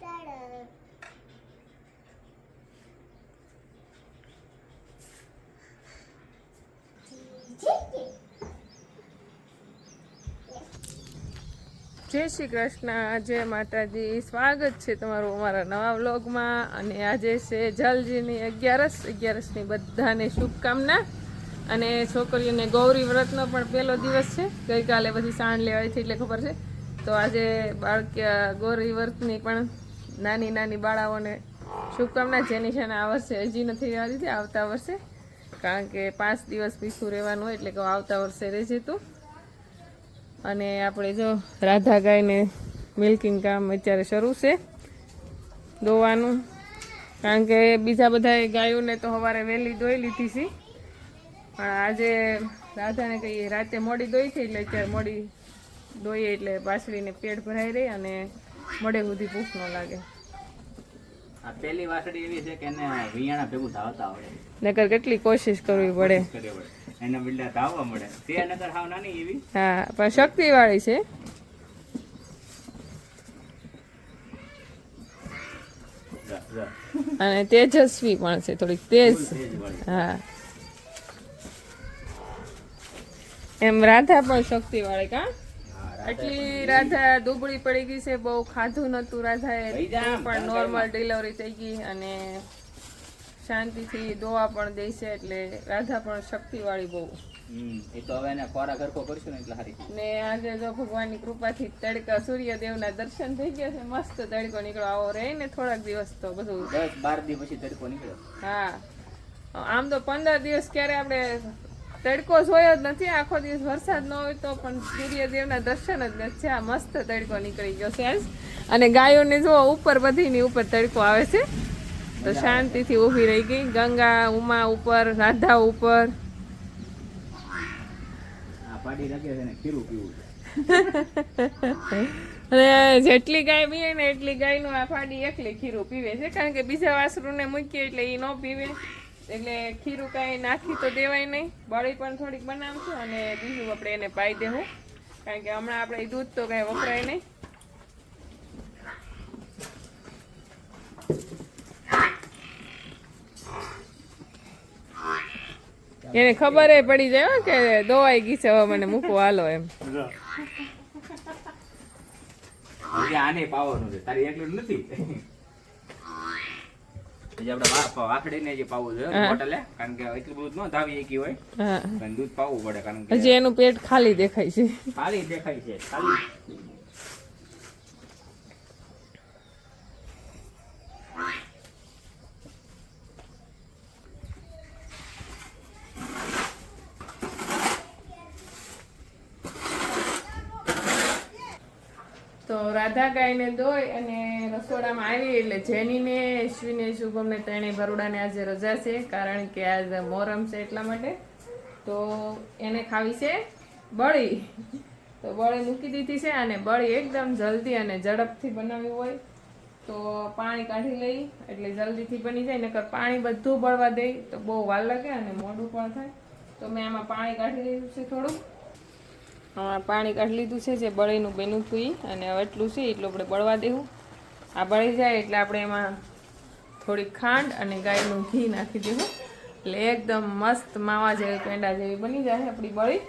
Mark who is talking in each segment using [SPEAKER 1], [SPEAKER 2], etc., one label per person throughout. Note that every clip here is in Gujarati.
[SPEAKER 1] જય શ્રી કૃષ્ણ. જય માતાજી. સ્વાગત છે તમારું અમારા નવા વ્લોગમાં. અને આજે છે જલજીની અગિયારસ. અગિયારસની બધાને શુભકામના. અને છોકરીઓને ગૌરી વ્રતનો પણ પહેલો દિવસ છે. ગઈકાલે બધી સાંજ લેવાય છે એટલે ખબર છે. તો આજે બાળક ગૌરી વ્રતની પણ નાની નાની બાળાઓને શુભકામના જેની છે આ વર્ષે હજી નથી રહેવા દીધી આવતા વર્ષે. કારણ કે પાંચ દિવસ પીછું રહેવાનું હોય એટલે કે આવતા વર્ષે રહેજે તું. અને આપણે જો રાધા ગાયને મિલ્કિંગ કામ અત્યારે શરૂ છે દોવાનું કારણ કે બીજા બધા ગાયોને તો સવારે વહેલી દોઈ લીધી છે. પણ આજે રાધાને કહીએ રાતે મોડી દોઈ થઈ એટલે અત્યારે મોડી દોઈએ એટલે પાછળીને પેટ ભરાઈ રહી અને મોડે સુધી ભૂખ ન લાગે.
[SPEAKER 2] આ પહેલી વાસળી એવી છે કે એને વિયાણા ભેગું ધાવતા આવડે.
[SPEAKER 1] નકર કેટલી કોશિશ કરવી પડે.
[SPEAKER 2] વળે. એના બિલ્ડા ધાવવા મળે. તે નકર હાવ નાની એવી.
[SPEAKER 1] હા પણ શક્તિવાળી છે.
[SPEAKER 2] જા, જા.
[SPEAKER 1] અને તેજસ્વી પણ છે થોડીક તેજ. હા. એમ રાધા પણ શક્તિ વાળી કા?
[SPEAKER 2] હા, રાધા
[SPEAKER 1] એટલી રાધા દુબળી પડી ગઈ છે બહુ ખાધું નતું રાધાએ. પણ નોર્મલ ડિલિવરી થઈ ગઈ અને શાંતિથી દોવા પણ દે છે એટલે રાધા પણ શક્તિવાળી બહુ.
[SPEAKER 2] એ તો હવે એને ખોરાક હરખો કરશું ને એટલે હારી
[SPEAKER 1] ને આજે જો ભગવાનની કૃપાથી તડકા સૂર્યદેવના દર્શન થઈ ગયા છે મસ્ત તડકો નીકળો આવો રહે ને થોડાક દિવસ તો બધું.
[SPEAKER 2] દસ બાર દિવસ પછી તડકો નીકળ્યો.
[SPEAKER 1] હા. આમ તો પંદર દિવસ ક્યારે આપણે તડકો જોયો જ નથી. આખો દિવસ વરસાદ ન હોય તો પણ સૂર્યદેવના દર્શન જ નથી. આ મસ્ત તડકો નીકળી ગયો છે આજ અને ગાયોને જો ઉપર બધીની ઉપર તડકો આવે છે તો શાંતિથી ઊભી રહી ગઈ. ગંગા ઉમા ઉપર રાધા ઉપર.
[SPEAKER 2] ને
[SPEAKER 1] અને જેટલી ગાય પીએ ને એટલી ગાયનું આ ફાડી એકલી ખીરું પીવે છે. કારણ કે બીજા વાસરુને મૂકીએ એટલે એ ન પીવે. એટલે ખીરું કાંઈ નાખી તો દેવાય નહીં. બળી પણ થોડીક બનાવશું અને બીજું આપણે એને પાઈ દેવું. કારણ કે હમણાં આપણે દૂધ તો કાંઈ વપરાય નહીં. એને ખબર પડી જાય કે દોવાઈ ગઈ છે, હવે મને મૂકવો હાલો એમ.
[SPEAKER 2] આને પાવાનું છે. તારી એકલું નથી? હજી આપણે વા- જે પાવું જોઈએ બોટલે કારણ કે એટલું બધું ન ધાવી એકી હોય.
[SPEAKER 1] હા.
[SPEAKER 2] દૂધ પાવું પડે કારણ
[SPEAKER 1] હજી એનું પેટ ખાલી દેખાય છે.
[SPEAKER 2] ખાલી દેખાય છે ખાલી.
[SPEAKER 1] તો રાધા ગાયને દોય અને રસોડામાં આવી એટલે જેનીને અશ્વિને શુભમને, ત્રણેય ભરોડાને આજે રજા છે, કારણ કે આજ મોહરમ છે એટલા માટે. તો એને ખાવી છે બળી. તો બળી મૂકી દીધી છે અને બળી એકદમ જલ્દી અને ઝડપથી બનાવી હોય. તો પાણી કાઢી લઈ, એટલે જલ્દીથી બની જાય, નકર પાણી બધું બળવા દે. તો બહુ વાર લાગે અને મોડું પણ થાય. તો મેં આમાં પાણી કાઢી લીધું છે થોડુંક પાણી કાઢી લીધું છે જે બળીનું બેનું હતું અને હવે એટલું છે, એટલું આપણે બળવા દેવું. આ બળી જાય એટલે આપણે એમાં થોડી ખાંડ અને ગાયનું ઘી નાખી દેવું. એટલે એકદમ મસ્ત માવા જેવી પેંડા જેવી બની જાય આપણી બળી.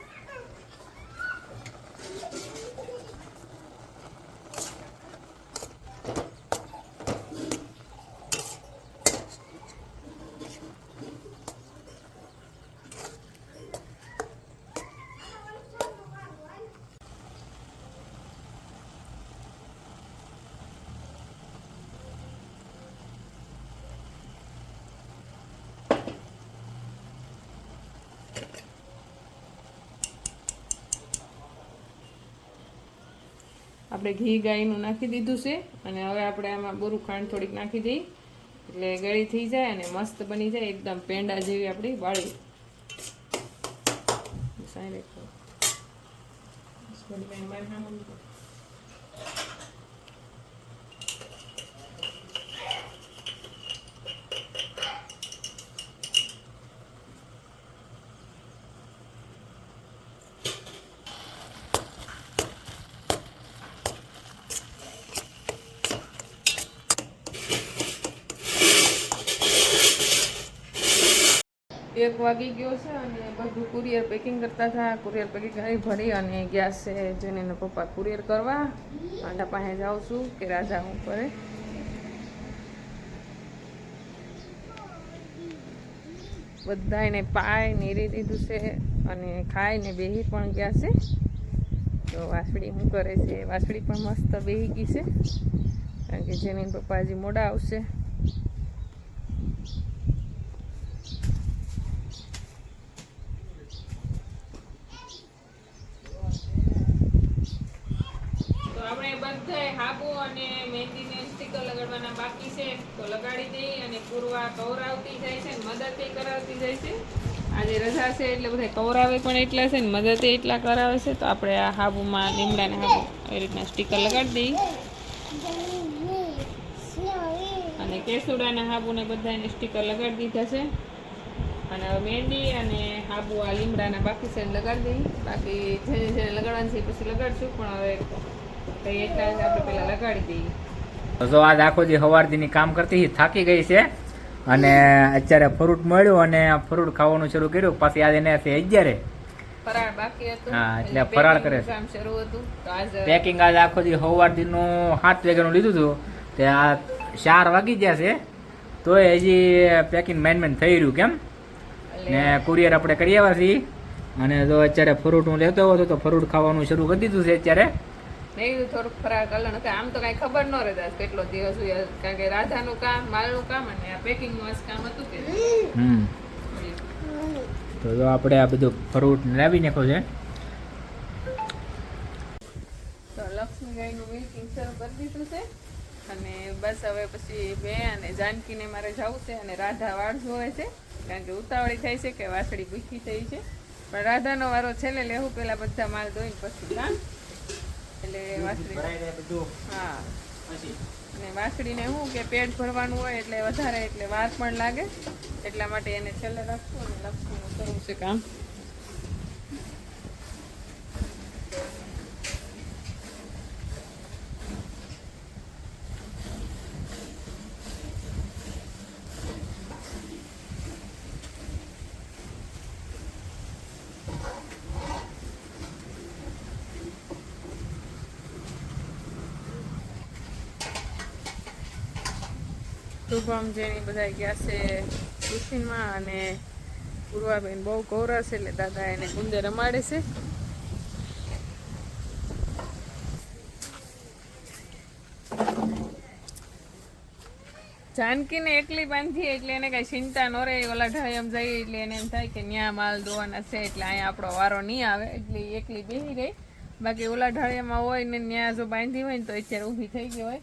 [SPEAKER 1] આપણે ઘી ગાયનું નાખી દીધું છે અને હવે આપણે આમાં બોરું ખાંડ થોડીક નાખી દઈ. એટલે ગળી થઈ જાય અને મસ્ત બની જાય, એકદમ પેંડા જેવી આપણી વાળી. સાઈ એક વાગી ગયો છે અને બધું કુરિયર પેકિંગ કરતા હતા. કુરિયર પેકિંગ કરી ભરી અને ગયા છે જેને પપ્પા કુરિયર કરવા. આંડા પાસે જાઉં છું કે રાજા હું કરે. બધાને પાય નીરી દીધું છે અને ખાઈને બેહી પણ ગયા છે. તો વાસળી શું કરે છે? વાસળી પણ મસ્ત બેહી ગઈ છે. કારણ કે જેની પપ્પા હજી મોડા આવશે. આપણે બધાય હાબુ અને મહેંદીને સ્ટીકર લગાડવાના બાકી છે, તો લગાડી દઈ અને પૂર્વા કવરાવતી જાય છે મદદ એ કરાવતી જાય છે. આજે રજા છે એટલે બધા કવરાવે પણ એટલા છે ને મદદ એટલા કરાવે છે, તો આપણે આ હાબુમાં, લીમડાને હાબુ એ રીતના સ્ટીકર લગાડી દઈએ અને કેસુડાના હાબુને બધાને સ્ટીકર લગાડી દીધા છે. અને હવે મહેંદી અને હાબુ આ લીમડાના બાકી છે લગાડી દઈએ બાકી જેને જેને લગાડવાનું છે પછી લગાડશું, પણ હવે કઈ એટલા આપણે પહેલા લગાડી દઈએ.
[SPEAKER 2] તો જો આજ આખો દી હવારથી કામ કરતી થાકી ગઈ છે. અને અત્યારે ફ્રૂટ મળ્યું અને ફ્રૂટ ખાવાનું શરૂ કર્યું. પાછી આજે એને છે અગિયારે.
[SPEAKER 1] ફરાળ બાકી હતું.
[SPEAKER 2] હા, એટલે ફરાળ કરે છે.
[SPEAKER 1] કામ શરૂ હતું. તો આજ
[SPEAKER 2] પેકિંગ આજે આખો દી સવારથી નું સાત વાગ્યાનું લીધું હતું તે આ ચાર વાગી ગયા છે. તોય હજી પેકિંગ મેન મેન થઈ રહ્યું કેમ? ને કુરિયર આપણે કરી આવ્યા છીએ. અને જો અત્યારે ફ્રૂટ હું લેતો હતો તો ફ્રૂટ ખાવાનું શરૂ કરી દીધું છે અત્યારે.
[SPEAKER 1] મેં કીધું થોડુંક ફરાળ કલર હતા આમ તો કઈ ખબર ન રહેતા કેટલો દિવસ હોય કારણ કે રાધાનું કામ માલનું કામ અને આ પેકિંગનું કામ હતું કે
[SPEAKER 2] તો જો આપણે આ બધું ફ્રૂટ લાવી નાખો છે.
[SPEAKER 1] તો લક્ષ્મી ગાયનું મિલ્કિંગ શરૂ કરી દીધું છે અને બસ હવે પછી મેં અને જાનકીને મારે જવું છે અને રાધા વાળ જોવે છે કારણ કે ઉતાવળી થઈ છે કે વાસળી ભૂખી થઈ છે. પણ રાધાનો વારો છેલ્લે લેવું પેલા બધા માલ ધોઈને પછી કામ એટલે વાસળી. હા. અને વાસળીને શું કે પેટ ભરવાનું હોય એટલે વધારે એટલે વાર પણ લાગે. એટલા માટે એને છેલ્લે રાખવું અને લક્ષ્મીનું કરવું છે કામ. શુભમ જેની બધા ગયા છે ટ્યુશનમાં અને પૂર્વાબેન બહુ ગૌરવ છે એટલે દાદા એને ગુંદે રમાડે છે. જાનકીને એકલી બાંધી એટલે એને કઈ ચિંતા ન રહે, ઓલા ઢાયમ જાય એટલે એને એમ થાય કે ન્યા માલ ધોવાના છે એટલે અહીંયા આપણો વારો નહીં આવે, એટલે એકલી બેસી રહી. બાકી ઓલા ઢાળિયામાં હોય ને ન્યા જો બાંધી હોય ને તો અત્યારે ઊભી થઈ ગઈ હોય.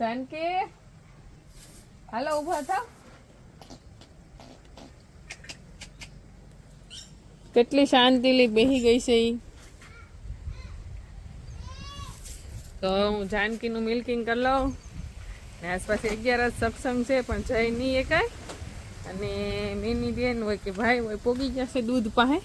[SPEAKER 1] જાનકી! હાલો ઊભા થાવ કેટલી શાંતિલી બેહી ગઈ છે ઈ. તો હું જાનકીનું મિલ્કિંગ કરી લઉં. ને આસપાસ અગિયાર જ સત્સંગ છે, પણ જઈ નહીં એકાય. અને મેની બેન હોય કે ભાઈ હોય, પોગી ગયા છે દૂધ પાસે.